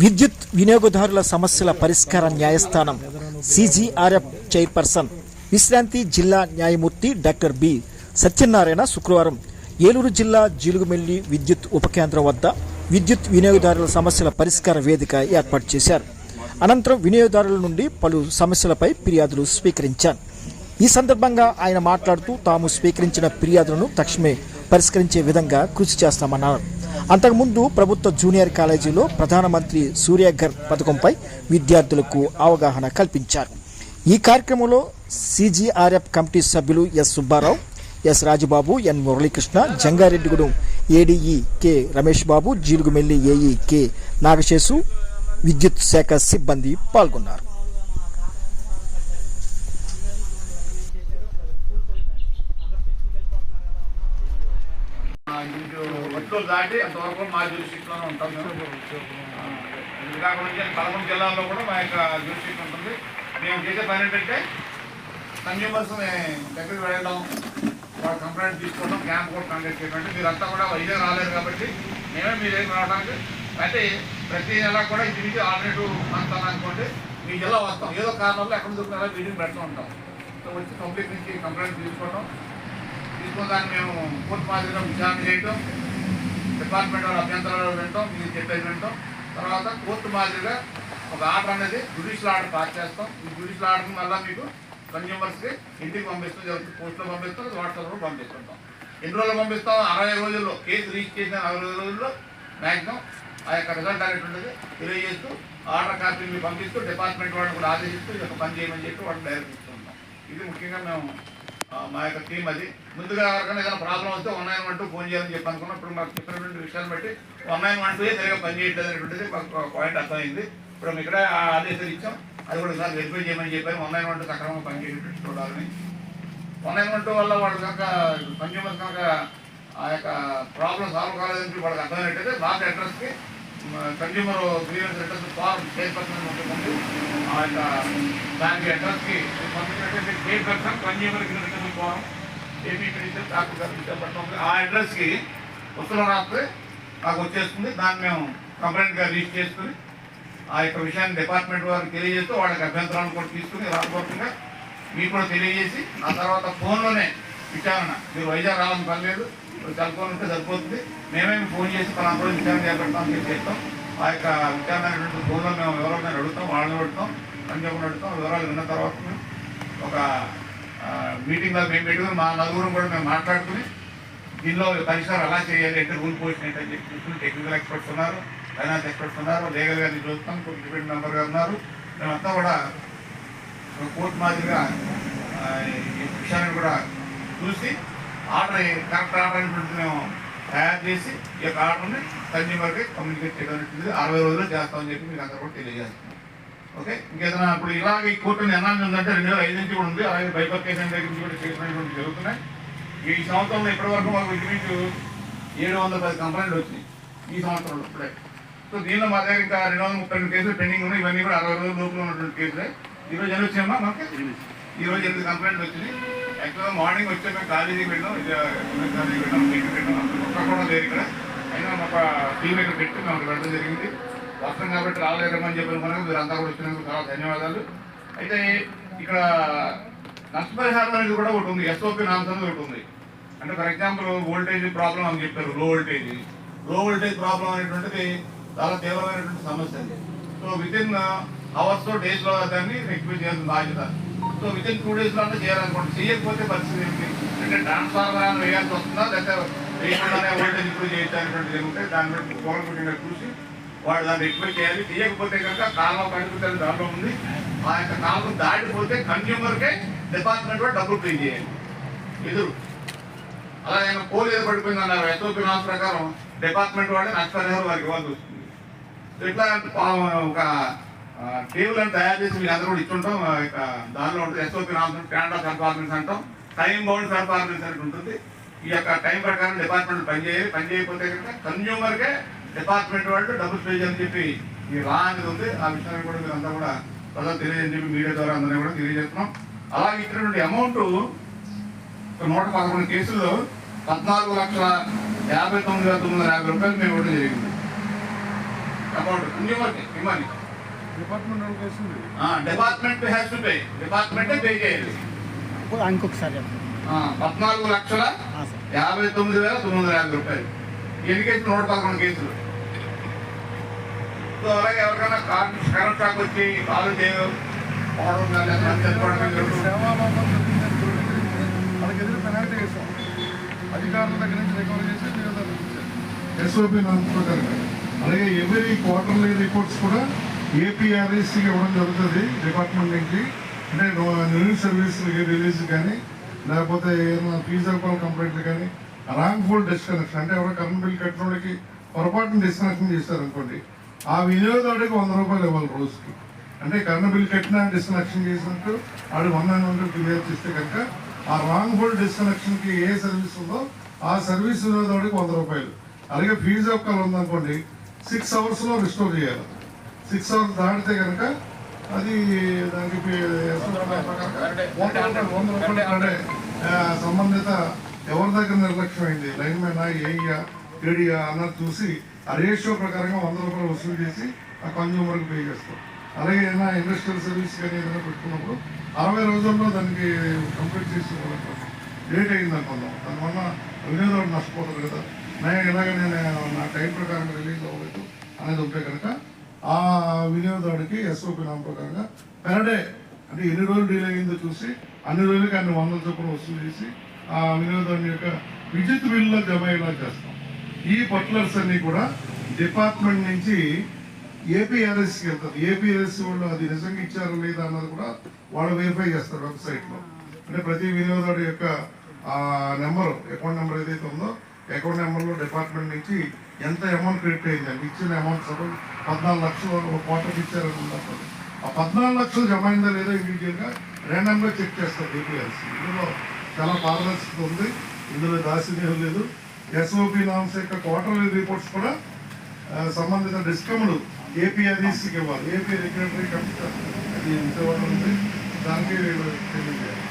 విద్యుత్ వినియోగదారుల సమస్యల పరిష్కార న్యాయస్థానం సిజిఆర్ఎఫ్ చైర్పర్సన్ విశ్రాంతి జిల్లా న్యాయమూర్తి డాక్టర్ బి సత్యనారాయణ శుక్రవారం ఏలూరు జిల్లా జీలుగుమెల్లి విద్యుత్ ఉపకేంద్రం వద్ద విద్యుత్ వినియోగదారుల సమస్యల పరిష్కార వేదిక ఏర్పాటు చేశారు. అనంతరం వినియోగదారుల నుండి పలు సమస్యలపై ఫిర్యాదులు స్వీకరించారు. ఈ సందర్భంగా ఆయన మాట్లాడుతూ తాము స్వీకరించిన ఫిర్యాదులను తక్షణమే పరిష్కరించే విధంగా కృషి చేస్తామన్నారు. అంతకుముందు ప్రభుత్వ జూనియర్ కాలేజీలో ప్రధానమంత్రి సూర్యఘర్ పథకంపై విద్యార్థులకు అవగాహన కల్పించారు. ఈ కార్యక్రమంలో సిజీఆర్ఎఫ్ కమిటీ సభ్యులు S Subbarao S Rajababu N Muralikrishna Jangareddygudem ADE K Ramesh Babu Jeelugumilli AE K Nagaseshu విద్యుత్ శాఖ సిబ్బంది పాల్గొన్నారు. ఇంటూ రోజులు దాటి అంతవరకు మా జ్యూరిస్టిక్లోనే ఉంటాం మేము. ఆ, ఇది కాకుండా ఇంకా పదకొండు జిల్లాల్లో కూడా మా యొక్క జ్యూరిస్టిక్ ఉంటుంది. మేము చేసే పని ఏంటంటే కన్జ్యూమర్స్ దగ్గరికి వెళ్ళడం వాళ్ళ కంప్లైంట్ తీసుకోవడం క్యాంప్ కూడా కండక్ట్ చేయడం అంటే మీరంతా కూడా వైజాగ్ రాలేదు కాబట్టి మేమే మీ దగ్గర రావడానికి అయితే ప్రతి నెల కూడా ఇది నుంచి ఆల్టర్నేటివ్ మంత్ అనుకోండి మీ జిల్లా వస్తాం ఏదో కారణంలో ఎక్కడ దొరికిన మీటింగ్ పెడుతూ ఉంటాం. సో వచ్చి పబ్లిక్ నుంచి కంప్లైంట్ తీసుకోవడం తీసుకున్న దాన్ని మేము కోర్టు మాదిరిగా విచారణ చేయటం. డిపార్ట్మెంట్ వాళ్ళ అభ్యంతరాలు వింటాం మీరు చెప్పేది వింటాం. తర్వాత కోర్టు మాదిరిగా ఒక ఆర్డర్ అనేది జుడిషియల్ ఆర్డర్ పాస్ చేస్తాం. ఈ జుడిషియల్ ఆర్డర్ వల్ల మీకు కన్జ్యూమర్స్కి ఇంటికి పంపిస్తాం జరుగుతుంది పోస్ట్లో పంపిస్తాం వాట్సాప్లో పంపిస్తుంటాం. ఎన్ని రోజులు పంపిస్తాం? అరవై రోజుల్లో. కేసు రీచ్ చేసిన అరవై రోజుల్లో మ్యాక్సిమం ఆ యొక్క రిజల్ట్ అనేటువంటిది తెలియజేస్తూ ఆర్డర్ కాపీని పంపిస్తూ డిపార్ట్మెంట్ వాళ్ళని కూడా ఆదేశిస్తూ ఈ యొక్క పని చేయమని చెప్పి వాళ్ళు డైరెక్ట్ ఇస్తుంటాం ఇది ముఖ్యంగా మేము మా యొక్క టీం అది. ముందుగా ఎవరికైనా ఏదైనా ప్రాబ్లం వస్తే one nine one two phone చేయాలని చెప్పి అనుకున్నాం. ఇప్పుడు మాకు చెప్పినటువంటి విషయాన్ని బట్టి వన్ నైన్ వన్ టూ సరిగా పనిచేయట్లేదు అనేటువంటిది మాకు పాయింట్ అర్థమైంది. ఇప్పుడు మేము ఇక్కడ ఆ ఆదేశాలు ఇచ్చాం. అది కూడా సార్ వెరిఫై చేయమని చెప్పారు వన్ నైన్ వన్ టూ సక్రమంగా పనిచేసేటట్టు చూడాలని. వన్ నైన్ వన్ టూ వల్ల వాళ్ళు కనుక కన్జ్యూమర్స్ కనుక ఆ యొక్క ప్రాబ్లం సాల్వ్ కాలేదని వాళ్ళకి అర్థమైనట్టయితే లాస్ట్ అడ్రస్కి consumer grievance address form chairperson ఉంటుంది. ఆ యొక్క దానికి అడ్రస్కి పంపించినట్లయితే chairperson consumer grievance form AP minister doctor గారు విశాఖపట్నం ఆ అడ్రస్కి ఉత్తరం రాస్తే నాకు వచ్చేస్తుంది. దాన్ని మేము కంప్లైంట్గా రిజిస్టర్ చేసుకుని ఆ యొక్క విషయాన్ని డిపార్ట్మెంట్ వారికి తెలియజేస్తూ వాళ్ళకి అభ్యంతరాలను కూడా తీసుకుని రాకపోతుండగా మీకు కూడా తెలియజేసి ఆ తర్వాత ఫోన్లోనే విచారణ. మీరు వైజాగ్ రావాలని పర్లేదు. లేదు సెల్ ఫోన్ ఉంటే సరిపోతుంది. మేమేమి ఫోన్ చేసి పలానా అందరూ విచారణ చేపడతాం మీరు చేస్తాం ఆ యొక్క విచారణ అనేటువంటి ఫోన్లో మేము ఎవరైనా అడుగుతాం వాళ్ళని అడుగుతాం పంజాబ్ అడుగుతాం. వివరాలు విన్న తర్వాత మేము ఒక మీటింగ్లో మేము పెట్టుకుని మా నలుగురు కూడా మేము మాట్లాడుకుని దీనిలో పరిష్కారం ఎలా చేయాలి అంటే రూల్ పోస్ట్ ఏంటని చెప్పి చూసుకుని టెక్నికల్ ఎక్స్పర్ట్స్ ఉన్నారు ఫైనాన్స్ ఎక్స్పర్ట్స్ ఉన్నారు లీగల్ గారిని చూస్తాం డిపెండ్ మెంబర్ గారు ఉన్నారు. మేమంతా కూడా కోర్టు మాదిరిగా ఈ విషయాన్ని కూడా చూసి ఆర్డర్ కరెక్ట్ ఆర్డర్ అనేటువంటి మేము తయారు చేసి ఈ యొక్క ఆర్డర్ని కన్జ్యూమర్కి కమ్యూనికేట్ చేయడం అనేటువంటిది అరవై రోజుల్లో చేస్తామని చెప్పి మీకు అందరూ కూడా తెలియజేస్తున్నాం ఓకే? ఇంకేదైనా ఇప్పుడు ఇలాగ ఈ కోర్టు ఎన్నాళ్ళు ఉందంటే రెండు వేల ఐదు నుంచి కూడా ఉంది. అలాగే బైపర్కేషన్ దగ్గర నుంచి కూడా చేసినటువంటి జరుగుతున్నాయి. ఈ సంవత్సరంలో ఇప్పటివరకు మాకు ఇంచుమించు ఏడు వందల పది కంప్లైంట్లు వచ్చినాయి. ఈ సంవత్సరంలో ఇప్పుడే. సో దీనిలో మా దగ్గర ఇంకా రెండు వందల ముప్పై రెండు కేసులు పెండింగ్ ఉన్నాయి. ఇవన్నీ కూడా అరవై రోజుల లోపల ఉన్నటువంటి కేసులే. ఈరోజు ఎన్ని వచ్చాయమ్మా మాకు? ఈ రోజు ఎనిమిది కంప్లైంట్లు వచ్చినాయి. యాక్చువల్గా మార్నింగ్ వచ్చే మేము కాలేజీకి వెళ్ళాం. కాలేజీకి వెళ్ళాం మీటింగ్ పెట్టాం ఒక్క కూడా లేదు ఇక్కడ. అయినా ఒక టీం ఇక్కడ పెట్టి మాకు వెళ్ళడం జరిగింది. వస్తాం కాబట్టి రాలేరమని చెప్పిన మనకు మీరు అంతా కూడా వచ్చినందుకు చాలా ధన్యవాదాలు. అయితే ఇక్కడ నష్టపరిహారం అనేది కూడా ఒకటి ఉంది ఎస్ఓపి నామ్స్ ఒకటి ఉంది. అంటే ఫర్ ఎగ్జాంపుల్ వోల్టేజ్ ప్రాబ్లం అని చెప్పారు లో వోల్టేజ్లో వోల్టేజ్ ప్రాబ్లం అనేటువంటిది చాలా తీవ్రమైనటువంటి సమస్య అది. సో విత్ ఇన్ అవర్స్ డేస్లో దాన్ని రెక్టిఫై చేయాల్సిన బాధ్యత. సో విత్ ఇన్ టూ డేస్లో అంటే చేయాలనుకోండి. చేయకపోతే పరిస్థితి ఏంటి? అంటే ట్రాన్స్ఫార్మర్ వేయాల్సి వస్తుందా? లేకపోతే వేయకుండానే వోల్టేజ్ ఇంప్రూవ్ చేయొచ్చు ఏముంటే దాన్ని బట్టి గవర్నమెంట్ చూసి వాడు దాన్ని రిక్వెస్ట్ చేయాలి తీయకపోతే కనుక కాలం కనిపిస్తుంది దాంట్లో ఉంది. ఆ యొక్క కాలం దాటిపోతే కన్జ్యూమర్కే డిపార్ట్మెంట్ కూడా డబ్బులు పే చేయాలి. ఎదురు. అలా నేను పోలు ఏదో పడిపోయింది అన్నారు. ఎస్ఓపి నామ్స్ ప్రకారం డిపార్ట్మెంట్ వాళ్ళే నష్టపరిహారం వారికి ఇవ్వాల్సి వస్తుంది. సో ఇట్లా ఒక టేబుల్ని తయారు చేసి మీరు అందరూ కూడా ఇచ్చుంటాం. ఆ యొక్క దానిలో ఉంటుంది SOP norms stand of performance అంటాం. టైం బౌండ్ పర్ఫార్మెన్స్ అని ఉంటుంది ఈ యొక్క టైం ప్రకారం డిపార్ట్మెంట్ పనిచేయాలి. పని చేయకపోతే కనుక కన్జ్యూమర్కే డిపార్ట్మెంట్ వాళ్ళు డబ్బులు పే చేయని చెప్పి ఈ రా అనేది ఉంది. ఆ విషయాన్ని కూడా మీరు అంతా కూడా ప్రజలు తెలియజని చెప్పి మీడియా ద్వారా అందరినీ కూడా తెలియజేస్తున్నాం. అలాగే ఇచ్చినటువంటి అమౌంట్ నూట పదకొండు కేసుల్లో పద్నాలుగు లక్షల యాభై తొమ్మిది వేల తొమ్మిది వందల యాభై రూపాయలు మేము ఇవ్వడం జరిగింది. ఇవ్వాలి department department has to pay డిపార్ట్మెంటే పే చేయాలి. ఇంకొకసారి పద్నాలుగు లక్షల యాభై తొమ్మిది వేల తొమ్మిది వందల యాభై రూపాయలు. ఎన్ని కేసులు? నూట పదకొండు కేసులు. సో అలాగే ఎవరికైనా కరెంట్ కరెంట్ షాక్ వచ్చి కాలు చేయడం అధికారుల దగ్గర నుంచి రికవర్ చేసి ఎస్ఓపి అలాగే ఎవరీ క్వార్టర్లీ రిపోర్ట్స్ కూడా ఏపీఆర్ఎస్కి ఇవ్వడం జరుగుతుంది. డిపార్ట్మెంట్ నుంచి అంటే న్యూస్ సర్వీస్ రిలీజ్ కానీ లేకపోతే ఏమైనా ఫీజర్ పాల్ కంప్లైంట్లు కానీ రాంగ్ఫుల్ డిస్కనెక్షన్ అంటే ఎవరో కరెంట్ బిల్ కట్టిన వాళ్ళకి పొరపాటున డిస్కనెక్షన్ చేశారు అనుకోండి ఆ వినియోగదారుడికి వంద రూపాయలు ఇవ్వాలి రోజుకి. అంటే కరెంట్ బిల్ కట్టినా డిస్కనెక్షన్ చేసినట్టు వాడు వన్ నైన్ హండ్రెడ్ క్లియర్ చేస్తే కనుక ఆ రాంగ్ఫుల్ డిస్కనెక్షన్కి ఏ సర్వీస్ ఉందో ఆ సర్వీస్ వినియోగదారుడికి వంద రూపాయలు. అలాగే ఫీజు యొక్క ఉందనుకోండి సిక్స్ అవర్స్లో రిస్టోర్ చేయాలి. సిక్స్ అవర్స్ దాటితే కనుక అది దానికి వంద రూపాయలు, అంటే, సంబంధిత ఎవరి దగ్గర నిర్లక్ష్యం అయింది లైన్ మ్యానా ఏయ్యా ఏడియా అన్నది చూసి ఆ రేషియో ప్రకారంగా వంద రూపాయలు వసూలు చేసి ఆ కన్జ్యూమర్కి పే చేస్తాం. అలాగే ఏదైనా ఇండస్ట్రియల్ సర్వీస్ కానీ ఏదైనా పెట్టుకున్నప్పుడు అరవై రోజుల్లో దానికి కంప్లీట్ చేసి లేట్ అయింది అనుకుందాం. దానివల్ల వినియోగదారుడు నష్టపోతారు కదా. నేను ఇలాగ నేను నా టైం ప్రకారం రిలీజ్ అవ్వలేదు అనేది ఉంటే కనుక ఆ వినియోగదారుడికి ఎస్ఓపి నామ ప్రకారంగా పెర్ డే అంటే ఎన్ని రోజులు డీల్ అయ్యిందో చూసి అన్ని రోజులకి అన్ని వందల చొప్పున వసూలు చేసి ఆ వినోదం యొక్క విద్యుత్ బిల్లులో జమ అయ్యేలా చేస్తాం. ఈ పర్టికులర్స్ అన్ని కూడా డిపార్ట్మెంట్ నుంచి ఏపీఆర్ఎస్కి వెళ్తుంది ఏపీఆర్ఎస్ వాళ్ళు అది నిజంగా ఇచ్చారా లేదా అన్నది కూడా వాళ్ళు వెరిఫై చేస్తారు వెబ్సైట్లో అంటే ప్రతి వినియోగదారు యొక్క ఆ అకౌంట్ నెంబర్ ఏదైతే ఉందో అకౌంట్ నెంబర్లో డిపార్ట్మెంట్ నుంచి ఎంత అమౌంట్ క్రెడిట్ అయిందండి. ఇచ్చిన అమౌంట్ సపోజ్ పద్నాలుగు లక్షలు ఒక క్వార్టర్కి ఇచ్చారని ఉన్నప్పుడు ఆ పద్నాలుగు లక్షలు జమ అయిందా లేదా ఇమీడియట్గా ర్యాండమ్గా చెక్ చేస్తారు ఏపీఆర్ఎస్. ఇందులో చాలా పారదర్శకత ఉంది. ఇందులో దాసిదేహం లేదు. ఎస్ఓపి నామ్స్ యొక్క క్వార్టర్లీ రిపోర్ట్స్ కూడా ఆ, సంబంధిత డిస్కమ్లు ఏపీఆర్ఈసీకి ఇవ్వాలి. ఏపీ రెగ్యులేటరీ కమిషన్ అది విజయవాడ ఉంది. దానికి తెలియజేయాలి.